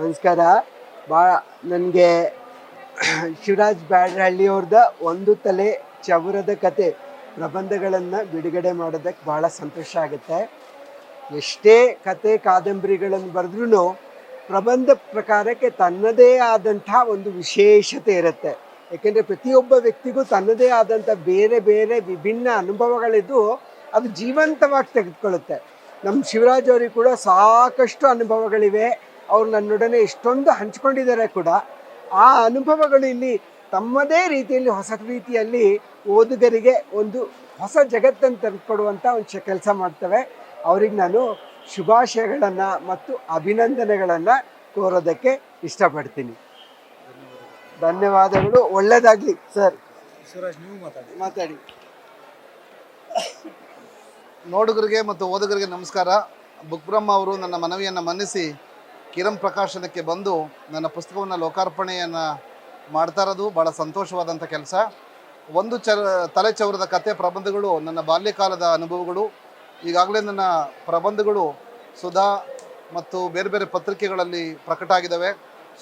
ನಮಸ್ಕಾರ. ಭಾಳ ನನಗೆ ಶಿವರಾಜ್ ಬ್ಯಾಡ್ರಹಳ್ಳಿಯವ್ರದ ಒಂದು ತಲೆ ಚವರದ ಕತೆ, ಪ್ರಬಂಧಗಳನ್ನು ಬಿಡುಗಡೆ ಮಾಡೋದಕ್ಕೆ ಭಾಳ ಸಂತೋಷ ಆಗುತ್ತೆ. ಎಷ್ಟೇ ಕತೆ ಕಾದಂಬರಿಗಳನ್ನು ಬರೆದ್ರೂ ಪ್ರಬಂಧ ಪ್ರಕಾರಕ್ಕೆ ತನ್ನದೇ ಆದಂಥ ಒಂದು ವಿಶೇಷತೆ ಇರುತ್ತೆ. ಯಾಕೆಂದರೆ ಪ್ರತಿಯೊಬ್ಬ ವ್ಯಕ್ತಿಗೂ ತನ್ನದೇ ಆದಂಥ ಬೇರೆ ಬೇರೆ ವಿಭಿನ್ನ ಅನುಭವಗಳಿದ್ದು ಅದು ಜೀವಂತವಾಗಿ ತೆಗೆದುಕೊಳ್ಳುತ್ತೆ. ನಮ್ಮ ಶಿವರಾಜ್ ಅವರಿಗೆ ಕೂಡ ಸಾಕಷ್ಟು ಅನುಭವಗಳಿವೆ. ಅವ್ರು ನನ್ನೊಡನೆ ಎಷ್ಟೊಂದು ಹಂಚಿಕೊಂಡಿದ್ದಾರೆ ಕೂಡ ಆ ಅನುಭವಗಳು ಇಲ್ಲಿ ತಮ್ಮದೇ ರೀತಿಯಲ್ಲಿ ಹೊಸ ರೀತಿಯಲ್ಲಿ ಓದುಗರಿಗೆ ಒಂದು ಹೊಸ ಜಗತ್ತನ್ನು ತಂದುಕೊಡುವಂಥ ಒಂದು ಕೆಲಸ ಮಾಡ್ತವೆ. ಅವ್ರಿಗೆ ನಾನು ಶುಭಾಶಯಗಳನ್ನು ಮತ್ತು ಅಭಿನಂದನೆಗಳನ್ನು ಕೋರೋದಕ್ಕೆ ಇಷ್ಟಪಡ್ತೀನಿ. ಧನ್ಯವಾದಗಳು. ಒಳ್ಳೆಯದಾಗಲಿ ಸರ್. ನೀವು ಮಾತಾಡಿ. ಮಾತಾಡಿ. ನೋಡುಗರಿಗೆ ಮತ್ತು ಓದುಗರಿಗೆ ನಮಸ್ಕಾರ. ಬುಕ್ ಬ್ರಹ್ಮ ಅವರು ನನ್ನ ಮನವಿಯನ್ನು ಮನ್ನಿಸಿ ಕಿರಂ ಪ್ರಕಾಶನಕ್ಕೆ ಬಂದು ನನ್ನ ಪುಸ್ತಕವನ್ನು ಲೋಕಾರ್ಪಣೆಯನ್ನು ಮಾಡ್ತಾ ಇರೋದು ಭಾಳ ಸಂತೋಷವಾದಂಥ ಕೆಲಸ. ಒಂದು ಚ, ತಲೆ ಚೌರದ ಕತೆ, ಪ್ರಬಂಧಗಳು, ನನ್ನ ಬಾಲ್ಯಕಾಲದ ಅನುಭವಗಳು, ಈಗಾಗಲೇ ನನ್ನ ಪ್ರಬಂಧಗಳು ಸುಧಾ ಮತ್ತು ಬೇರೆ ಬೇರೆ ಪತ್ರಿಕೆಗಳಲ್ಲಿ ಪ್ರಕಟ ಆಗಿದ್ದಾವೆ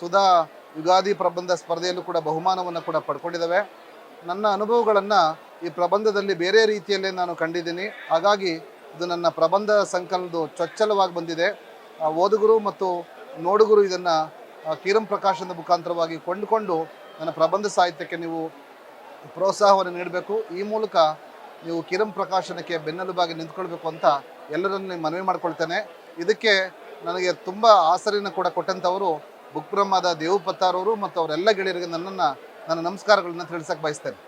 ಸುಧಾ ಯುಗಾದಿ ಪ್ರಬಂಧ ಸ್ಪರ್ಧೆಯಲ್ಲೂ ಕೂಡ ಬಹುಮಾನವನ್ನು ಕೂಡ ಪಡ್ಕೊಂಡಿದ್ದಾವೆ. ನನ್ನ ಅನುಭವಗಳನ್ನು ಈ ಪ್ರಬಂಧದಲ್ಲಿ ಬೇರೆ ರೀತಿಯಲ್ಲೇ ನಾನು ಕಂಡಿದ್ದೀನಿ. ಹಾಗಾಗಿ ಇದು ನನ್ನ ಪ್ರಬಂಧ ಸಂಕಲನದ ಚೊಚ್ಚಲವಾಗಿ ಬಂದಿದೆ. ಓದುಗರು ಮತ್ತು ನೋಡುಗರು ಇದನ್ನು ಕೀರಂ ಪ್ರಕಾಶನದ ಮುಖಾಂತರವಾಗಿ ಕೊಂಡುಕೊಂಡು ನನ್ನ ಪ್ರಬಂಧ ಸಾಹಿತ್ಯಕ್ಕೆ ನೀವು ಪ್ರೋತ್ಸಾಹವನ್ನು ನೀಡಬೇಕು. ಈ ಮೂಲಕ ನೀವು ಕಿರಂ ಪ್ರಕಾಶನಕ್ಕೆ ಬೆನ್ನೆಲುಬಾಗಿ ನಿಂತ್ಕೊಳ್ಬೇಕು ಅಂತ ಎಲ್ಲರನ್ನು ಮನವಿ ಮಾಡ್ಕೊಳ್ತೇನೆ. ಇದಕ್ಕೆ ನನಗೆ ತುಂಬ ಆಸರಿನ ಕೂಡ ಕೊಟ್ಟಂಥವರು ಬುಕ್ ಬ್ರಹ್ಮದ ದೇವು ಪತ್ತಾರವರು ಮತ್ತು ಅವರೆಲ್ಲ ಗೆಳೆಯರಿಗೆ ನನ್ನನ್ನು, ನನ್ನ ನಮಸ್ಕಾರಗಳನ್ನು ತಿಳಿಸಕ್ಕೆ ಬಯಸ್ತೇನೆ.